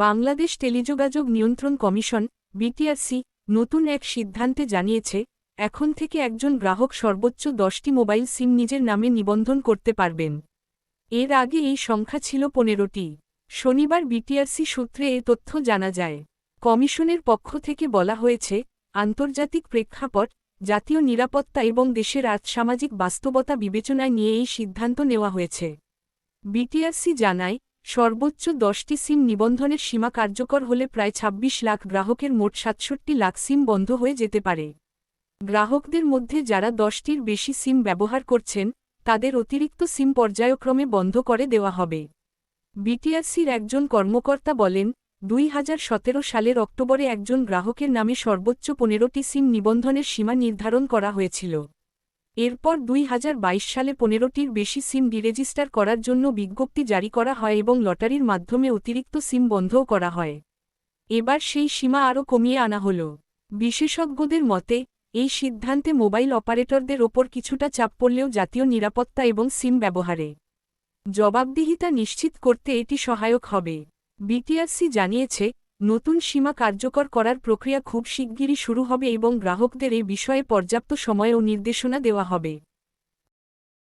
বাংলাদেশ টেলিযোগাযোগ নিয়ন্ত্রণ commission, BTRC, নতুন এক সিদ্ধান্তে জানিয়েছে, এখন থেকে একজন গ্রাহক সর্বোচ্চ দশটি মোবাইল সিম নিজের নামে নিবন্ধন করতে পারবেন। এর আগে এই সংখ্যা ছিল পনেরোটি। শনিবার বিটিআরসি সূত্রে এ তথ্য জানা যায়। কমিশনের পক্ষ থেকে বলা হয়েছে, আন্তর্জাতিক প্রেক্ষাপট, জাতীয় নিরাপত্তা এবং দেশের আর্থসামাজিক বাস্তবতা বিবেচনায় নিয়ে এই সিদ্ধান্ত নেওয়া হয়েছে। বিটিআরসি জানায় সর্বোচ্চ দশটি সিম নিবন্ধনের সীমা কার্যকর হলে প্রায় ২৬ লাখ গ্রাহকের মোট সাতষট্টি লাখ সিম বন্ধ হয়ে যেতে পারে। গ্রাহকদের মধ্যে যারা দশটির বেশি সিম ব্যবহার করছেন, তাদের অতিরিক্ত সিম পর্যায়ক্রমে বন্ধ করে দেওয়া হবে। বিটিআরসির একজন কর্মকর্তা বলেন, দুই হাজার সতেরো সালের অক্টোবরে একজন গ্রাহকের নামে সর্বোচ্চ পনেরোটি সিম নিবন্ধনের সীমা নির্ধারণ করা হয়েছিল। এরপর দুই হাজার বাইশ সালে পনেরোটির বেশি সিম ডিরেজিস্টার করার জন্য বিজ্ঞপ্তি জারি করা হয় এবং লটারির মাধ্যমে অতিরিক্ত সিম বন্ধও করা হয়। এবার সেই সীমা আরও কমিয়ে আনা হল। বিশেষজ্ঞদের মতে, এই সিদ্ধান্তে মোবাইল অপারেটরদের ওপর কিছুটা চাপ পড়লেও জাতীয় নিরাপত্তা এবং সিম ব্যবহারে জবাবদিহিতা নিশ্চিত করতে এটি সহায়ক হবে। বিটিআরসি জানিয়েছে নতুন সীমা কার্যকর করার প্রক্রিয়া খুব শিগগিরই শুরু হবে এবং গ্রাহকদের এই বিষয়ে পর্যাপ্ত সময় ও নির্দেশনা দেওয়া হবে।